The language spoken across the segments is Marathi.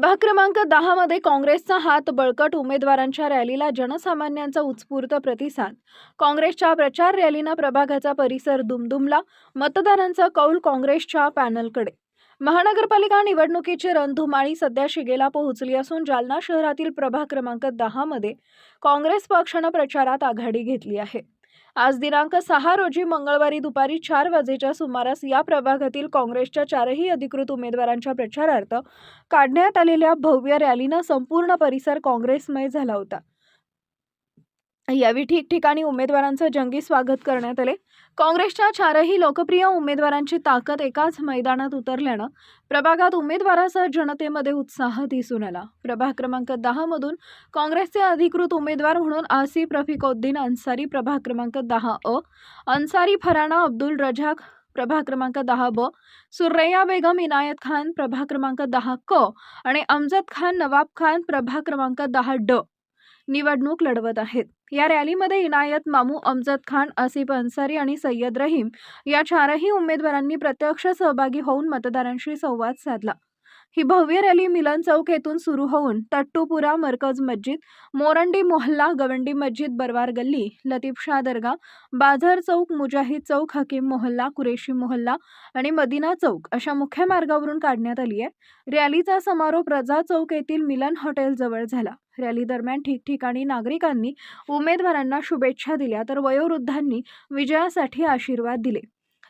प्रभाग क्रमांक दहा मध्ये काँग्रेसचा हात बळकट उमेदवारांच्या रॅलीला जनसामान्यांचा उत्स्फूर्त प्रतिसाद. काँग्रेसच्या प्रचार रॅलीनं प्रभागाचा परिसर दुमदुमला मतदारांचा कौल काँग्रेसच्या पॅनलकडे. महानगरपालिका निवडणुकीची रणधुमाळी सध्या शिगेला पोहोचली असून जालना शहरातील प्रभाग क्रमांक दहामध्ये काँग्रेस पक्षानं प्रचारात आघाडी घेतली आहे. आज दिनांक सहा रोजी मंगळवारी दुपारी चार वाजेच्या सुमारास या प्रभागातील काँग्रेसच्या चारही अधिकृत उमेदवारांच्या प्रचारार्थ काढण्यात आलेल्या भव्य रॅलीनं संपूर्ण परिसर काँग्रेसमय झाला होता. यावेळी ठिकठिकाणी उमेदवारांचं जंगी स्वागत करण्यात आले. काँग्रेसच्या चारही लोकप्रिय उमेदवारांची ताकद एकाच मैदानात उतरल्यानं प्रभागात उमेदवारासह जनतेमध्ये उत्साह दिसून आला. प्रभाग क्रमांक दहामधून काँग्रेसचे अधिकृत उमेदवार म्हणून आसिफ रफिकउद्दीन अन्सारी प्रभाग क्रमांक दहा अ अन्सारी फराणा अब्दुल रजाक प्रभाग क्रमांक दहा ब सुरैया बेगम इनायत खान प्रभाग क्रमांक दहा क आणि अमजद खान नवाब खान प्रभाग क्रमांक दहा ड. निवडणूक लढवत आहेत. या रॅलीमध्ये इनायत मामू अमजद खान आसिफ अन्सारी आणि सय्यद रहीम या चारही उमेदवारांनी प्रत्यक्ष सहभागी होऊन मतदारांशी संवाद साधला. ही भव्य रॅली मिलन चौक येथून सुरू होऊन तट्टूपुरा मरकज मस्जिद मोरंडी मोहल्ला गवंडी मस्जिद बरवार गल्ली लतीफशाह दर्गा बाजार चौक मुजाहिद चौक हकीम मोहल्ला कुरेशी मोहल्ला आणि मदिना चौक अशा मुख्य मार्गावरून काढण्यात आली आहे. रॅलीचा समारोप रजा चौक येथील मिलन हॉटेलजवळ झाला. रॅली दरम्यान ठिकठिकाणी नागरिकांनी उमेदवारांना शुभेच्छा दिल्या तर वयोवृद्धांनी विजयासाठी आशीर्वाद दिले.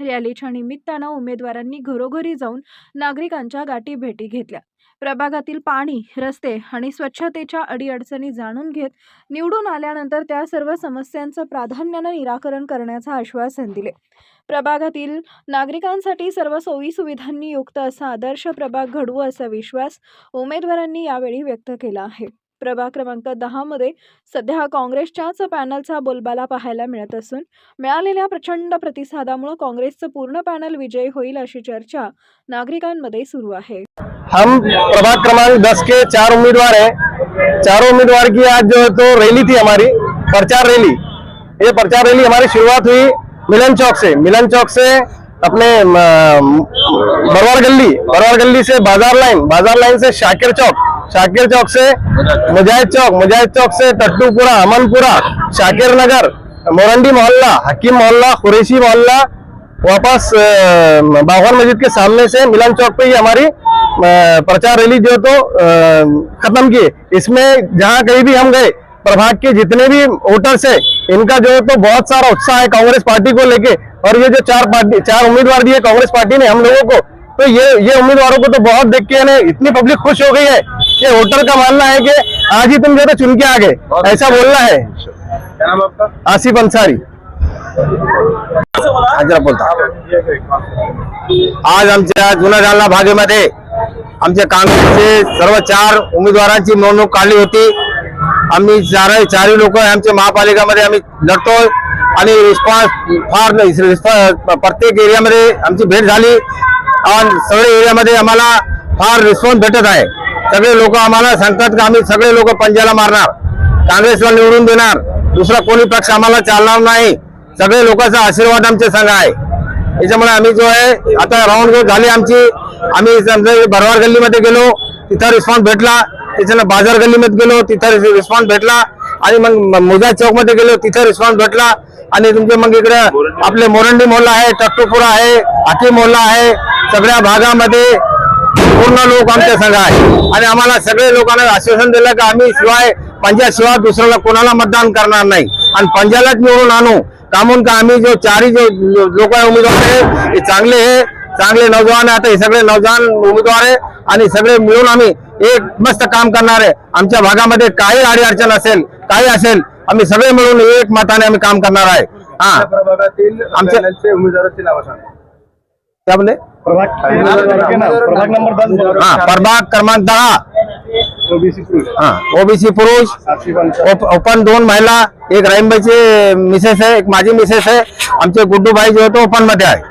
रॅलीच्या निमित्तानं उमेदवारांनी घरोघरी जाऊन नागरिकांच्या गाठी भेटी घेतल्या. प्रभागातील पाणी रस्ते आणि स्वच्छतेच्या अडीअडचणी जाणून घेत निवडून आल्यानंतर त्या सर्व समस्यांचं प्राधान्यानं निराकरण करण्याचं आश्वासन दिले. प्रभागातील नागरिकांसाठी सर्व सोयीसुविधांनी युक्त असा आदर्श प्रभाग घडवू असा विश्वास उमेदवारांनी यावेळी व्यक्त केला आहे. प्रभाग क्रमांक दहामध्ये सध्या काँग्रेसच्याच पॅनलचा बोलबाला पाहायला मिळत असून मिळालेल्या प्रचंड प्रतिसादामुळे काँग्रेसचं पूर्ण पॅनल विजयी होईल अशी चर्चा नागरिकांमध्ये सुरू आहे. हम प्रभाग क्रमांक दस के चार उम्मीदवार हैं। चारों उम्मीदवार की आज जो तो रैली थी हमारी प्रचार रैली। ये प्रचार रैली हमारी शुरुआत हुई मिलन चौक से। मिलन चौक से अपने बरवार गली बरवार गली से बाजार लाइन बाजार लाइन से शाकिर चौक। शाकिर चौक से मुजाहिद चौक मुजाहिद चौक से टट्टूपुरा अमनपुरा शाकिर नगर मोरंडी मोहल्ला हकीम मोहल्ला कुरेशी मोहल्ला वापस अ, मस्जिद के सामने से मिलन चौक पे ही हमारी प्रचार रैली जो तो खत्म की। इसमें जहाँ कहीं भी हम गए प्रभाग के जितने भी वोटर्स है इनका जो है तो बहुत सारा उत्साह है कांग्रेस पार्टी को लेके और ये जो चार पार्टी चार उम्मीदवार दिए कांग्रेस पार्टी ने हम लोगों को तो ये ये उम्मीदवारों को तो बहुत देख के इतनी पब्लिक खुश हो गई है कि वोटर का मानना है कि आज ही तुम जो तो चुन के आ गए। ऐसा बोलना है। क्या नाम आपका? आसिफ अंसारी। हाजरा बोलता। आज आमच्या जुना जालना भागे भागेमध्ये आमच्या काँग्रेसचे सर्व चार उमेदवारांची निवडणूक काढली होती। आम्ही चार चारही लोक आमच्या महापालिकामध्ये आम्ही लढतोय आणि रिस्पॉन्स फार रिस्पॉन्स प्रत्येक एरियामध्ये आमची भेट झाली। आणि सगळे एरियामध्ये आम्हाला फार रिस्पॉन्स भेटत आहे सगळे लोक आम्हाला सांगतात की आम्ही सगळे लोक पंजाला मारणार. काँग्रेसला निवडून देणार. दुसरा कोणी पक्ष आम्हाला चालणार नाही. सगळे लोकांचा आशीर्वाद आमच्या संघ आहे. त्याच्यामुळे आम्ही जो आहे आता राऊंड झाली आमची. आम्ही समजा बरवार गल्लीमध्ये गेलो तिथं रिस्पॉन्स भेटला. त्याच्यानं बाजार गल्लीमध्ये गेलो तिथं रिस्पॉन्स भेटला. आणि मग मुजा चौकमध्ये गेलो तिथं रिस्पॉन्स भेटला. आणि तुमचे मग इकडं आपले मोरंडी मोहल्ला आहे टट्टूपुरा आहे हाती मोहल्ला आहे. सगळ्या भागामध्ये पूर्ण लोक आमच्या संघ आहे. आणि आम्हाला सगळे लोकांना आश्वासन दिलं की आम्ही शिवाय पंजाशिवाय दुसऱ्याला कोणाला मतदान करणार नाही. आणि पंजालाच निवडून आणू. कामून का आम्ही जो चारही जो लोक उमेदवार आहे हे चांगले आहे. चांगले नौजवान आहे. आता हे सगळे नौजवान उमेदवार आहे. आणि सगळे मिळून आम्ही एक मस्त काम करणार आहे. आमच्या भागामध्ये काही अडी अडचण असेल काही असेल आम्ही सगळे मिळून एक मताने आम्ही काम करणार आहे. हा. आमच्या- उमेदवाराची नावं सांगा. क्या बोले? प्रभाग नंबर दस। हा प्रभाग क्रमांक दहा। ओबीसी पुरुष। हा ओबीसी पुरुष ओपन दोन महिला एक राईमबाईचे मिसेस आहे एक माझी मिसेस आहे. आमचे गुड्डू भाई जो तो ओपनमध्ये आहे.